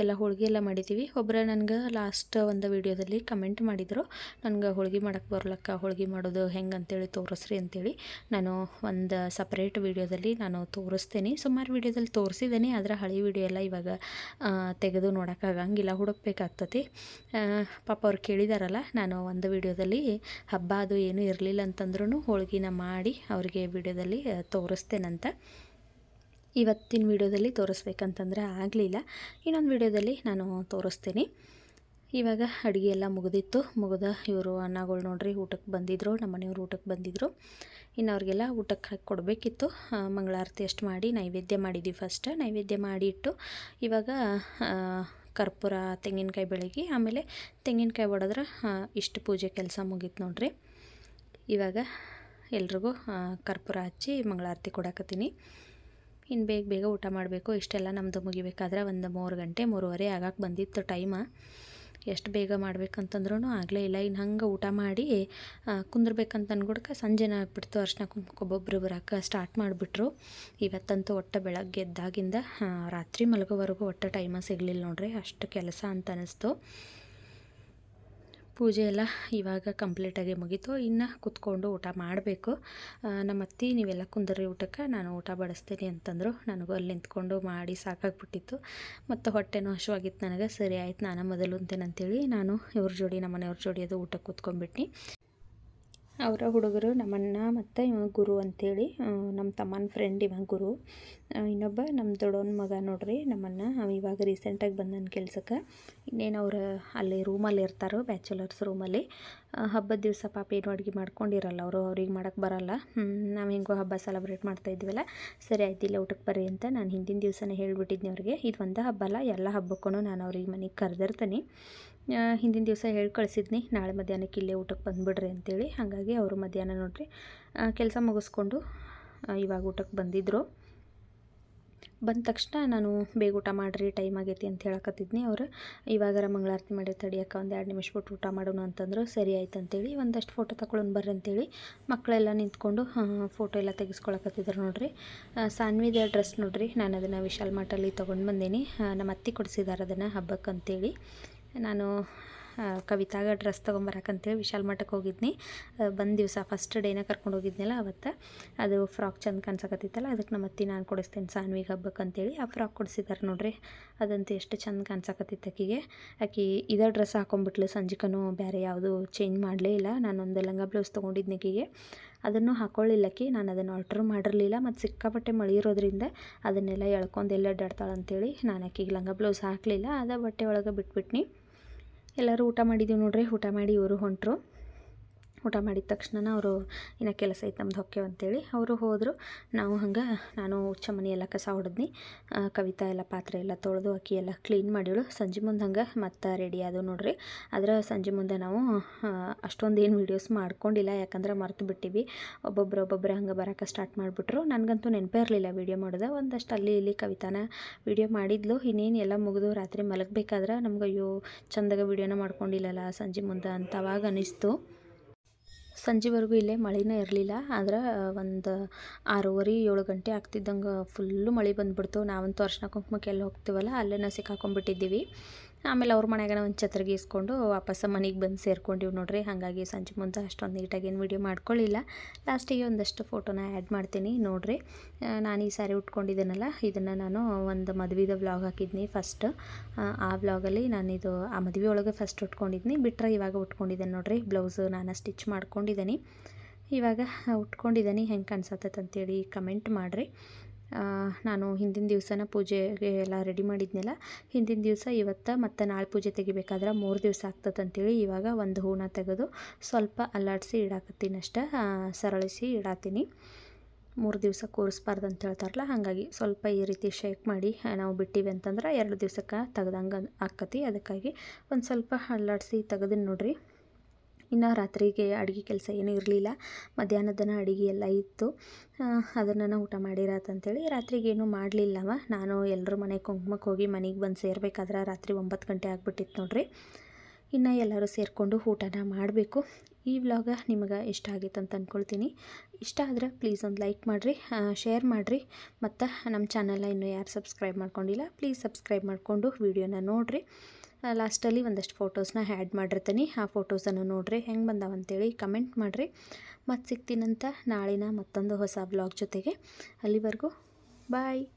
ಎಲ್ಲ ಹೋಳಿಗೆ ಎಲ್ಲ ಮಾಡಿದ್ದೀವಿ. ಒಬ್ಬರು ನನಗೆ ಲಾಸ್ಟ್ ಒಂದು ವೀಡಿಯೋದಲ್ಲಿ ಕಮೆಂಟ್ ಮಾಡಿದರು. ನನಗೆ ಹೋಳಿಗೆ ಮಾಡೋಕ್ಕೆ ಬರ್ಲಕ್ಕ, ಹೋಳಿಗೆ ಮಾಡೋದು ಹೆಂಗೆ ಅಂತೇಳಿ ತೋರಿಸ್ರಿ ಅಂತೇಳಿ. ನಾನು ಒಂದು ಸಪ್ರೇಟ್ ವೀಡಿಯೋದಲ್ಲಿ ನಾನು ತೋರಿಸ್ತೇನೆ. ಸುಮಾರು ವೀಡಿಯೋದಲ್ಲಿ ತೋರಿಸಿದ್ದೀನಿ, ಆದರೆ ಹಳೆ ವೀಡಿಯೋ ಎಲ್ಲ ಇವಾಗ ತೆಗೆದು ನೋಡೋಕ್ಕಾಗಂಗಿಲ್ಲ ಹುಡುಕ್ಬೇಕಾಗ್ತತಿ ಪಾಪ ಅವ್ರು ಕೇಳಿದಾರಲ್ಲ, ನಾನು ಒಂದು ವೀಡಿಯೋದಲ್ಲಿ ಹಬ್ಬ ಅದು ಏನೂ ಇರಲಿಲ್ಲ ಅಂತಂದ್ರೂ ಹೋಳಿಗೆನ ಮಾಡಿ ಅವರಿಗೆ ವೀಡಿಯೋದಲ್ಲಿ ತೋರಿಸ್ತೇನಂತ. ಇವತ್ತಿನ ವಿಡಿಯೋದಲ್ಲಿ ತೋರಿಸ್ಬೇಕಂತಂದರೆ ಆಗಲಿಲ್ಲ. ಇನ್ನೊಂದು ವಿಡಿಯೋದಲ್ಲಿ ನಾನು ತೋರಿಸ್ತೀನಿ. ಇವಾಗ ಅಡುಗೆ ಎಲ್ಲ ಮುಗಿದಿತ್ತು. ಮುಗಿದ ಇವರು ಅನ್ನಗಳು ನೋಡ್ರಿ, ಊಟಕ್ಕೆ ಬಂದಿದ್ದರು ನಮ್ಮ ಮನೆಯವರು ಊಟಕ್ಕೆ ಬಂದಿದ್ದರು ಇನ್ನು ಅವ್ರಿಗೆಲ್ಲ ಊಟಕ್ಕೆ ಹಾಕಿ ಕೊಡಬೇಕಿತ್ತು. ಮಂಗಳಾರತಿ ಅಷ್ಟು ಮಾಡಿ, ನೈವೇದ್ಯ ಮಾಡಿದ್ವಿ ಫಸ್ಟ್ ನೈವೇದ್ಯ ಮಾಡಿ ಇಟ್ಟು ಇವಾಗ ಕರ್ಪೂರ, ತೆಂಗಿನಕಾಯಿ ಬೆಳಗ್ಗೆ ಆಮೇಲೆ ತೆಂಗಿನಕಾಯಿ ಒಡೆದ್ರೆ ಇಷ್ಟು ಪೂಜೆ ಕೆಲಸ ಮುಗೀತು ನೋಡ್ರಿ. ಇವಾಗ ಎಲ್ರಿಗೂ ಕರ್ಪೂರ ಹಚ್ಚಿ ಮಂಗಳಾರತಿ ಕೊಡಕತ್ತೀನಿ. ಇನ್ನು ಬೇಗ ಬೇಗ ಊಟ ಮಾಡಬೇಕು. ಇಷ್ಟೆಲ್ಲ ನಮ್ಮದು ಮುಗಿಬೇಕಾದ್ರೆ ಒಂದು ಮೂರು ಗಂಟೆ, ಮೂರುವರೆ ಆಗಕ್ಕೆ ಬಂದಿತ್ತು ಟೈಮ ಎಷ್ಟು ಬೇಗ ಮಾಡ್ಬೇಕಂತಂದ್ರೂ ಆಗಲೇ ಇಲ್ಲ. ಇನ್ನು ಹಂಗೆ ಊಟ ಮಾಡಿ ಕುಂದ್ರಬೇಕಂತ ಅನ್ಕೊಡ್ಕ ಸಂಜೆನ ಆಗ್ಬಿಡ್ತು ಅರ್ಶಿನ ಒಬ್ಬೊಬ್ರು ಬರೋಕೆ ಸ್ಟಾರ್ಟ್ ಮಾಡಿಬಿಟ್ರು. ಇವತ್ತಂತೂ ಒಟ್ಟು ಬೆಳಗ್ಗೆ ಎದ್ದಾಗಿಂದ ರಾತ್ರಿ ಮಲಗೋವರೆಗೂ ಒಟ್ಟು ಟೈಮ ಸಿಗಲಿಲ್ಲ ನೋಡ್ರಿ. ಅಷ್ಟು ಕೆಲಸ ಅಂತ ಅನ್ನಿಸ್ತು ಪೂಜೆ ಎಲ್ಲ ಇವಾಗ ಕಂಪ್ಲೀಟಾಗಿ ಮುಗೀತು. ಇನ್ನು ಕುತ್ಕೊಂಡು ಊಟ ಮಾಡಬೇಕು. ನಮ್ಮ ಅತ್ತಿ, ನೀವೆಲ್ಲ ಕುಂದರಿ ಊಟಕ್ಕೆ, ನಾನು ಊಟ ಬಡಿಸ್ತೀನಿ ಅಂತಂದರು. ನನಗೂ ಅಲ್ಲಿ ನಿಂತ್ಕೊಂಡು ಮಾಡಿ ಸಾಕಾಗ್ಬಿಟ್ಟಿತ್ತು. ಮತ್ತು ಹೊಟ್ಟೆನೂ ಹಶುವಾಗಿತ್ತು ನನಗೆ. ಸರಿ ಆಯ್ತು, ನಾನು ಮೊದಲು ಅಂತೇನಂತೇಳಿ ನಾನು ಇವ್ರ ಜೋಡಿ ನಮ್ಮ ಮನೆಯವ್ರ ಜೋಡಿ ಅದು ಊಟಕ್ಕೆ ಕೂತ್ಕೊಂಡ್ಬಿಟ್ನಿ. ಅವರ ಹುಡುಗರು ನಮ್ಮಣ್ಣ ಮತ್ತು ಇವ ಗುರು ಅಂತೇಳಿ ಆ, ನಮ್ಮ ತಮ್ಮನ ಫ್ರೆಂಡ್ ಇವ ಗುರು. ಇನ್ನೊಬ್ಬ ನಮ್ಮ ದೊಡ್ಡವನ ಮಗ ನೋಡ್ರಿ ನಮ್ಮಣ್ಣ ಅವ ಇವಾಗ ರೀಸೆಂಟಾಗಿ ಬಂದನ ಕೆಲ್ಸಕ್ಕೆ. ಇನ್ನೇನು ಅವರು ಅಲ್ಲಿ ರೂಮಲ್ಲಿ ಇರ್ತಾರೋ ಬ್ಯಾಚುಲರ್ಸ್ ರೂಮಲ್ಲಿ ಹಬ್ಬದ ದಿವಸ ಪಾಪ ಏನು ಅಡುಗೆ ಮಾಡ್ಕೊಂಡಿರಲ್ಲ ಅವರು ಅವ್ರಿಗೆ ಮಾಡೋಕ್ಕೆ ಬರಲ್ಲ. ನಾವು ಹೆಂಗೋ ಹಬ್ಬ ಸೆಲೆಬ್ರೇಟ್ ಮಾಡ್ತಾ ಇದ್ದೀವಲ್ಲ. ಸರಿ ಆಯ್ತು ಇಲ್ಲ ಊಟಕ್ಕೆ ಬರ್ರಿ ಅಂತ ನಾನು ಹಿಂದಿನ ದಿವಸನೇ ಹೇಳಿಬಿಟ್ಟಿದ್ನಿ ಅವ್ರಿಗೆ. ಇದು ಒಂದು ಹಬ್ಬ ಅಲ್ಲ ಎಲ್ಲ ಹಬ್ಬಕ್ಕೂ ನಾನು ಅವ್ರಿಗೆ ಮನೆಗೆ ಕರೆದಿರ್ತೀನಿ. ಹಿಂದಿನ ದಿವಸ ಹೇಳಿ ಕಳಿಸಿದ್ನಿ, ನಾಳೆ ಮಧ್ಯಾಹ್ನಕ್ಕೆ ಇಲ್ಲೇ ಊಟಕ್ಕೆ ಬಂದುಬಿಡ್ರಿ ಅಂತೇಳಿ. ಹಾಗಾಗಿ ಅವರು ಮಧ್ಯಾಹ್ನ ನೋಡಿರಿ. ಕೆಲಸ ಮುಗಿಸ್ಕೊಂಡು ಇವಾಗ ಊಟಕ್ಕೆ ಬಂದಿದ್ದರು ಬಂದ ತಕ್ಷಣ ನಾನು ಬೇಗ ಊಟ ಮಾಡಿರಿ, ಟೈಮ್ ಆಗೈತಿ ಅಂತ ಹೇಳಕತ್ತಿದ್ನಿ ಅವರು. ಇವಾಗಾರ ಮಂಗಳಾರತಿ ಮಾಡಿ ತಡಿಯಕ್ಕೆ ಒಂದು ಎರಡು ನಿಮಿಷ ಬಿಟ್ಟು ಊಟ ಮಾಡೋಣ ಅಂತಂದ್ರು. ಸರಿ ಆಯ್ತು ಅಂತೇಳಿ, ಒಂದಷ್ಟು ಫೋಟೋ ತಗೊಳ್ಳೋಣ ಬರ್ರಿ ಅಂತೇಳಿ ಮಕ್ಕಳೆಲ್ಲ ನಿಂತ್ಕೊಂಡು ಫೋಟೋ ಎಲ್ಲ ತೆಗೆಸ್ಕೊಳಕತ್ತಿದ್ರು ನೋಡಿರಿ. ಸಾನ್ವಿದ ಡ್ರೆಸ್ ನೋಡಿರಿ, ನಾನು ಅದನ್ನು ವಿಶಾಲ್ ಮಾರ್ಟಲ್ಲಿ ತೊಗೊಂಡು ಬಂದೀನಿ. ನಮ್ಮ ಅತ್ತಿ ಕೊಡಿಸಿದ್ದಾರೆ ಅದನ್ನು ಹಬ್ಬಕ್ಕೆ ಅಂತೇಳಿ. ನಾನು ಕವಿತಾಗ ಡ್ರೆಸ್ ತೊಗೊಂಬರಕ್ಕಂತೇಳಿ ವಿಶಾಲ್ ಮಠಕ್ಕೆ ಹೋಗಿದ್ನಿ. ಬಂದ ದಿವಸ ಫಸ್ಟ್ ಡೇನ ಕರ್ಕೊಂಡು ಹೋಗಿದ್ನಲ್ಲ ಅವತ್ತು. ಅದು ಫ್ರಾಕ್ ಚಂದ ಕಾಣ್ಸಕತ್ತಿತ್ತಲ್ಲ ಅದಕ್ಕೆ ನಮ್ಮ ಅತ್ತಿ ನಾನು ಕೊಡಿಸ್ತೇನೆ ಸಾನ್ವಿಗೆ ಹಬ್ಬಕ್ಕೆ ಅಂತೇಳಿ ಆ ಫ್ರಾಕ್ ಕೊಡಿಸಿದ್ದಾರೆ ನೋಡ್ರಿ. ಅದಂತೂ ಎಷ್ಟು ಚಂದ ಕಾಣ್ಸಕತ್ತಿತ್ತು ಆಕಿಗೆ ಆಕಿ ಇದೇ ಡ್ರೆಸ್ ಹಾಕೊಂಬಿಟ್ಲು ಸಂಜಿಕನೂ ಬೇರೆ ಯಾವುದು ಚೇಂಜ್ ಮಾಡಲೇ ಇಲ್ಲ. ನಾನೊಂದು ಲಂಗ ಬ್ಲೌಸ್ ತೊಗೊಂಡಿದ್ನಿ ಆಕಿಗೆ ಅದನ್ನು ಹಾಕೊಳ್ಳಿಲ್ಲಕಿ ನಾನು ಅದನ್ನು ಆರ್ಡ್ರ್ ಮಾಡಿರಲಿಲ್ಲ ಮತ್ತು ಸಿಕ್ಕಾಪಟ್ಟೆ ಮಳೆ ಇರೋದ್ರಿಂದ ಅದನ್ನೆಲ್ಲ ಎಳ್ಕೊಂಡು ಎಲ್ಲ ನಾನು ಆಕಿಗೆ ಲಂಗ ಬ್ಲೌಸ್ ಹಾಕಲಿಲ್ಲ. ಅದ ಬಟ್ಟೆ ಒಳಗೆ ಬಿಟ್ಬಿಟ್ನಿ. ಎಲ್ಲರೂ ಊಟ ಮಾಡಿದ್ದೀವಿ ನೋಡ್ರಿ ಊಟ ಮಾಡಿ ಇವರು ಹೊಂಟರು. ಊಟ ಮಾಡಿದ ತಕ್ಷಣ ಅವರು, ಇನ್ನು ಕೆಲಸ ಐತೆ ನಮ್ದು ಹೊಕ್ಕೇವು ಅಂತೇಳಿ ಅವರು ಹೋದರು. ನಾವು ಹಂಗೆ, ನಾನು ಉಚ್ಚ ಮನೆ ಎಲ್ಲ ಕಸ ಹೊಡೆದ್ನಿ. ಕವಿತಾ ಎಲ್ಲ ಪಾತ್ರೆ ಎಲ್ಲ ತೊಳೆದು ಅಕ್ಕಿ ಎಲ್ಲ ಕ್ಲೀನ್ ಮಾಡಿಳು ಸಂಜೆ ಮುಂದೆ ಹಂಗೆ ಮತ್ತೆ ರೆಡಿ ಆದವು ನೋಡ್ರಿ. ಆದ್ರೆ ಸಂಜೆ ಮುಂದೆ ನಾವು ಅಷ್ಟೊಂದು ಏನು ವೀಡಿಯೋಸ್ ಮಾಡ್ಕೊಂಡಿಲ್ಲ. ಯಾಕಂದ್ರೆ ಮರೆತು ಬಿಟ್ಟಿವಿ. ಒಬ್ಬೊಬ್ರು ಒಬ್ಬೊಬ್ರು ಹಂಗೆ ಬರೋಕೆ ಸ್ಟಾರ್ಟ್ ಮಾಡಿಬಿಟ್ರು. ನನಗಂತೂ ನೆನಪೇ ಇರಲಿಲ್ಲ ವೀಡಿಯೋ ಮಾಡೋದು. ಒಂದಷ್ಟು ಅಲ್ಲಿ ಇಲ್ಲಿ ಕವಿತಾನ ವೀಡಿಯೋ ಮಾಡಿದ್ಲು. ಇನ್ನೇನು ಎಲ್ಲ ಮುಗಿದು ರಾತ್ರಿ ಮಲಗಬೇಕಾದ್ರೆ ನಮ್ಗೆ ಅಯ್ಯೋ, ಚಂದಾಗ ವೀಡಿಯೋನ ಮಾಡ್ಕೊಂಡಿಲ್ಲಲ್ಲ ಸಂಜೆ ಮುಂದೆ ಅಂತ ಅವಾಗ ಅನಿಸ್ತು. ಸಂಜೆವರೆಗೂ ಇಲ್ಲೇ ಮಳೆನೇ ಇರಲಿಲ್ಲ. ಆದ್ರೆ ಒಂದು ಆರೂವರೆ, ಏಳು ಗಂಟೆ ಆಗ್ತಿದ್ದಂಗೆ ಫುಲ್ಲು ಮಳೆ ಬಂದುಬಿಡ್ತು. ನಾವಂತೂ ಅರ್ಶಿನ ಕುಂಕುಮಕ್ಕೆ ಎಲ್ಲಿ ಹೋಗ್ತೀವಲ್ಲ ಅಲ್ಲೇ ಸಿಕ್ಕಾಕೊಂಡ್ಬಿಟ್ಟಿದ್ದೀವಿ. ಆಮೇಲೆ ಅವ್ರ ಮನೆಯಾಗ ಒಂದು ಛತ್ರಿಗೆ ಇಸ್ಕೊಂಡು ವಾಪಸ್ ಮನೆಗೆ ಬಂದು ಸೇರ್ಕೊಂಡಿವಿ ನೋಡ್ರಿ. ಹಾಗಾಗಿ ಸಂಜೆ ಮುಂದೆ ಅಷ್ಟೊಂದು ನೀಟಾಗಿ ಏನು ವೀಡಿಯೋ ಮಾಡ್ಕೊಳ್ಳಿಲ್ಲ ಲಾಸ್ಟಿಗೆ ಒಂದಷ್ಟು ಫೋಟೋನ ಆ್ಯಡ್ ಮಾಡ್ತೀನಿ ನೋಡ್ರಿ. ನಾನು ಈ ಸ್ಯಾರಿ ಉಟ್ಕೊಂಡಿದ್ದೀನಲ್ಲ, ಇದನ್ನು ನಾನು ಒಂದು ಮದುವೆದ ವ್ಲಾಗ್ ಹಾಕಿದ್ನಿ ಫಸ್ಟ್ ಆ ವ್ಲಾಗಲ್ಲಿ ಇದು ಆ ಮದುವೆ ಒಳಗೆ ಫಸ್ಟ್ ಉಟ್ಕೊಂಡಿದ್ನಿ. ಬಿಟ್ಟರೆ ಇವಾಗ ಉಟ್ಕೊಂಡಿದ್ದೇನೆ ನೋಡ್ರಿ. ಬ್ಲೌಸು ನಾನು ಸ್ಟಿಚ್ ಮಾಡ್ಕೊಂಡಿದ್ದೀನಿ. ಇವಾಗ ಉಟ್ಕೊಂಡಿದ್ದೀನಿ. ಹೆಂಗೆ ಕಾಣಿಸತ್ತೈತೆ ಅಂತೇಳಿ ಕಮೆಂಟ್ ಮಾಡಿರಿ. ನಾನು ಹಿಂದಿನ ದಿವಸನ ಪೂಜೆಗೆ ಎಲ್ಲ ರೆಡಿ ಮಾಡಿದ್ನಲ್ಲ, ಹಿಂದಿನ ದಿವಸ ಇವತ್ತು ಮತ್ತು ನಾಳೆ ಪೂಜೆ ತೆಗಿಬೇಕಾದ್ರೆ ಮೂರು ದಿವಸ ಆಗ್ತದೆ ಅಂತೇಳಿ ಇವಾಗ ಒಂದು ಹೂನ ತೆಗೆದು ಸ್ವಲ್ಪ ಅಲ್ಲಾಡಿಸಿ ಇಡಾಕತ್ತೀನಿ ಅಷ್ಟೇ ಸರಳಿಸಿ ಇಡಾತೀನಿ. ಮೂರು ದಿವಸ ಕೂರಿಸ್ಬಾರ್ದು ಅಂತ ಹೇಳ್ತಾರಲ್ಲ, ಹಾಗಾಗಿ ಸ್ವಲ್ಪ ಈ ರೀತಿ ಶೇಕ್ ಮಾಡಿ ನಾವು ಬಿಟ್ಟಿವಿ ಅಂತಂದ್ರೆ ಎರಡು ದಿವ್ಸಕ್ಕೆ ತೆಗ್ದಂಗೆ ಆಕತಿ ಅದಕ್ಕಾಗಿ ಒಂದು ಸ್ವಲ್ಪ ಅಲ್ಲಾಡಿಸಿ ತೆಗೆದಿನ ನೋಡ್ರಿ. ಇನ್ನು ರಾತ್ರಿಗೆ ಅಡುಗೆ ಕೆಲಸ ಏನೂ ಇರಲಿಲ್ಲ. ಮಧ್ಯಾಹ್ನದನ ಅಡುಗೆ ಎಲ್ಲ ಇತ್ತು. ಅದನ್ನು ನಾನು ಊಟ ರಾತ್ರಿಗೆ ಏನೂ ಮಾಡಲಿಲ್ಲವ. ನಾನು ಎಲ್ಲರ ಮನೆ ಕುಂಕುಮಕ್ಕೆ ಹೋಗಿ ಮನೆಗೆ ಬಂದು ಸೇರಬೇಕಾದ್ರೆ ರಾತ್ರಿ ಒಂಬತ್ತು ಗಂಟೆ ಆಗಿಬಿಟ್ಟಿತ್ತು ನೋಡ್ರಿ. ಇನ್ನು ಎಲ್ಲರೂ ಸೇರಿಕೊಂಡು ಊಟನ ಮಾಡಬೇಕು. ಈ ವ್ಲಾಗ ನಿಮಗೆ ಇಷ್ಟ ಆಗಿತ್ತು ಅಂತ ಅಂದ್ಕೊಳ್ತೀನಿ ಇಷ್ಟ ಆದರೆ ಪ್ಲೀಸ್ ಒಂದು ಲೈಕ್ ಮಾಡಿರಿ ಶೇರ್ ಮಾಡಿರಿ. ಮತ್ತು ನಮ್ಮ ಚಾನಲ್ನ ಇನ್ನೂ ಯಾರು ಸಬ್ಸ್ಕ್ರೈಬ್ ಮಾಡ್ಕೊಂಡಿಲ್ಲ, ಪ್ಲೀಸ್ ಸಬ್ಸ್ಕ್ರೈಬ್ ಮಾಡಿಕೊಂಡು ವೀಡಿಯೋನ ನೋಡಿರಿ. ಲಾಸ್ಟಲ್ಲಿ ಒಂದಷ್ಟು ಫೋಟೋಸ್ನ ಆ್ಯಡ್ ಮಾಡಿರ್ತೀನಿ. ಆ ಫೋಟೋಸನ್ನು ನೋಡ್ರಿ, ಹೆಂಗೆ ಬಂದಾವಂತೇಳಿ ಕಮೆಂಟ್ ಮಾಡಿರಿ. ಮತ್ತು ಸಿಗ್ತೀನಂತ ನಾಳಿನ ಮತ್ತೊಂದು ಹೊಸ ಬ್ಲಾಗ್ ಜೊತೆಗೆ. ಅಲ್ಲಿವರೆಗೂ ಬಾಯ್.